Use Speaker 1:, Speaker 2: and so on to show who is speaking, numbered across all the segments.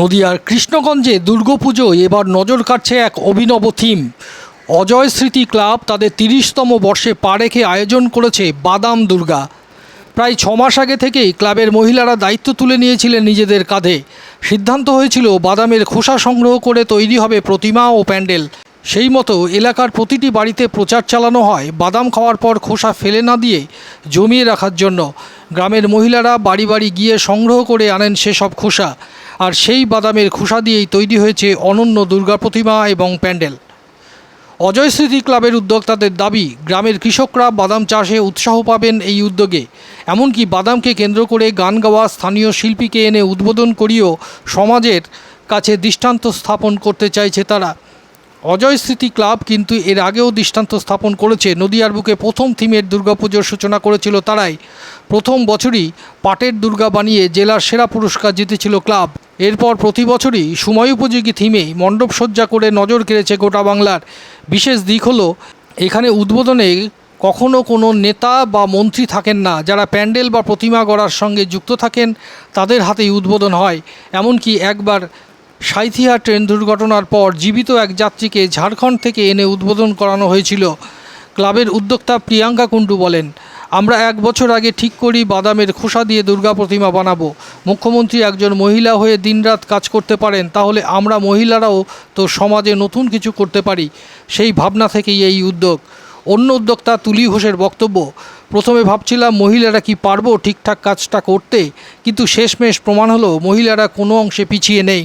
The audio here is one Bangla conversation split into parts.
Speaker 1: নদিয়ার কৃষ্ণগঞ্জে দুর্গাপুজোয় এবার নজর কাটছে এক অভিনব থিম। অজয় স্মৃতি ক্লাব তাদের তিরিশতম বর্ষে পা রেখে আয়োজন করেছে বাদাম দুর্গা। প্রায় ছ মাস আগে থেকেই ক্লাবের মহিলারা দায়িত্ব তুলে নিয়েছিলেন নিজেদের কাঁধে। সিদ্ধান্ত হয়েছিল, বাদামের খোসা সংগ্রহ করে তৈরি হবে প্রতিমা ও প্যান্ডেল। সেই মতো এলাকার প্রতিটি বাড়িতে প্রচার চালানো হয়, বাদাম খাওয়ার পর খোসা ফেলে না দিয়ে জমিয়ে রাখার জন্য। গ্রামের মহিলারা বাড়ি বাড়ি গিয়ে সংগ্রহ করে আনেন সেসব খোসা। আর সেই বাদামের খোসা দিয়েই তৈরি হয়েছে অনন্য দুর্গা প্রতিমা এবং প্যান্ডেল। অজয় স্মৃতি ক্লাবের উদ্যোক্তাদের দাবি, গ্রামের কৃষকরা বাদাম চাষে উৎসাহ পাবেন এই উদ্যোগে। এমনকি বাদামকে কেন্দ্র করে গান গাওয়া স্থানীয় শিল্পীকে এনে উদ্বোধন করিয়েও সমাজের কাছে দৃষ্টান্ত স্থাপন করতে চাইছে তারা। অজয় স্মৃতি ক্লাব কিন্তু এর আগেও দৃষ্টান্ত স্থাপন করেছে। নদিয়ার বুকে প্রথম থিমের দুর্গাপুজোর সূচনা করেছিল তারাই। প্রথম বছরই পাটের দুর্গা বানিয়ে জেলার সেরা পুরস্কার জিতেছিল ক্লাব। এরপর প্রতি বছরই সময় উপযোগী থিমে মণ্ডপ সজ্জা করে নজর কেড়েছে গোটা বাংলার। বিশেষ দিক হলো, এখানে উদ্বোধনে কখনো কোনো নেতা বা মন্ত্রী থাকেন না। যারা প্যান্ডেল বা প্রতিমা গড়ার সঙ্গে যুক্ত থাকেন, তাদের হাতেই উদ্বোধন হয়। এমনকি একবার সাঁইথিয়া ট্রেন দুর্ঘটনার পর জীবিত এক যাত্রীকে ঝাড়খণ্ড থেকে এনে উদ্বোধন করানো হয়েছিল। ক্লাবের উদ্যোক্তা প্রিয়াঙ্কা কুণ্ডু বলেন, আমরা এক বছর আগে ঠিক করি, বাদামের খোসা দিয়ে দুর্গা প্রতিমা বানাবো। মুখ্যমন্ত্রী একজন মহিলা হয়ে দিনরাত কাজ করতে পারেন, তাহলে আমরা মহিলারাও তো সমাজে নতুন কিছু করতে পারি। সেই ভাবনা থেকেই এই উদ্যোগ। অন্য উদ্যোক্তা তুলি ঘোষের বক্তব্য, প্রথমে ভাবছিলাম মহিলারা কি পারব ঠিকঠাক কাজটা করতে, কিন্তু শেষমেশ প্রমাণ হলো, মহিলারা কোনো অংশে পিছিয়ে নেই।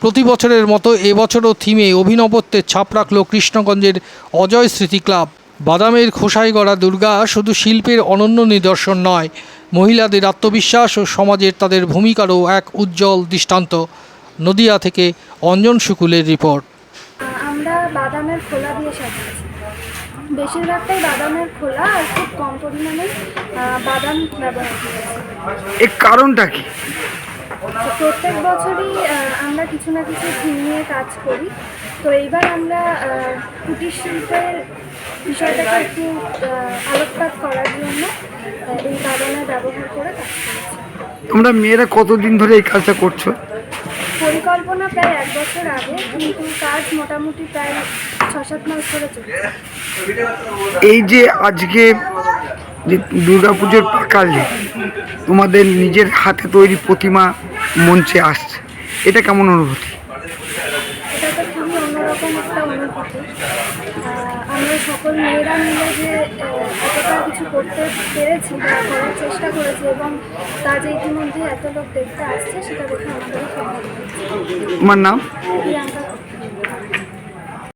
Speaker 1: প্রতি বছরের মতো এবছরও থিমে অভিনবত্বের ছাপ রাখল কৃষ্ণগঞ্জের অজয় স্মৃতি ক্লাব। বাদামের খোসাই গড়া দুর্গা শুধু শিল্পের অনন্য নিদর্শন নয় মহিলাদের আত্মবিশ্বাস ও সমাজের তাদের ভূমিকারও এক উজ্জ্বল দৃষ্টান্ত। নদিয়া থেকে অঞ্জন শুকুলের রিপোর্ট।
Speaker 2: আমরা বাদামের খোলা দিয়ে সাজিয়েছি। বেশিরভাগটাই বাদামের খোলা আর খুব কম পরিমাণে বাদাম ব্যবহার করেছি।
Speaker 3: এর কারণটা কি?
Speaker 2: প্রত্যেক বছরই আমরা কিছু না কিছু থিম নিয়ে কাজ করি। তো এইবার আমরা কুটির শিল্পের বিষয়টাকে একটু আলোকপাত করার জন্য এই বাদামের ব্যবহার করে কাজ করেছি।
Speaker 3: তোমরা মেয়েরা কতদিন ধরে এই কাজটা করছ?
Speaker 2: পরিকল্পনা প্রায় এক বছর আগে কিন্তু কাজ মোটামুটি প্রায় ছ সাত মাস ধরে চলছে।
Speaker 3: এই যে আজকে যে দুর্গাপুজোর প্রাকালে তোমাদের নিজের হাতে তৈরি প্রতিমা মঞ্চে আসছে। এটা কেমন অনুভূতি?
Speaker 2: আমরা সকল মেয়েরা মিলে যে এতটা কিছু করতে পেরেছি করার চেষ্টা করেছি এবং তা যে ইতিমধ্যে এত লোক দেখতে আসছে সেটা দেখে লাগছে।
Speaker 3: তোমার নাম?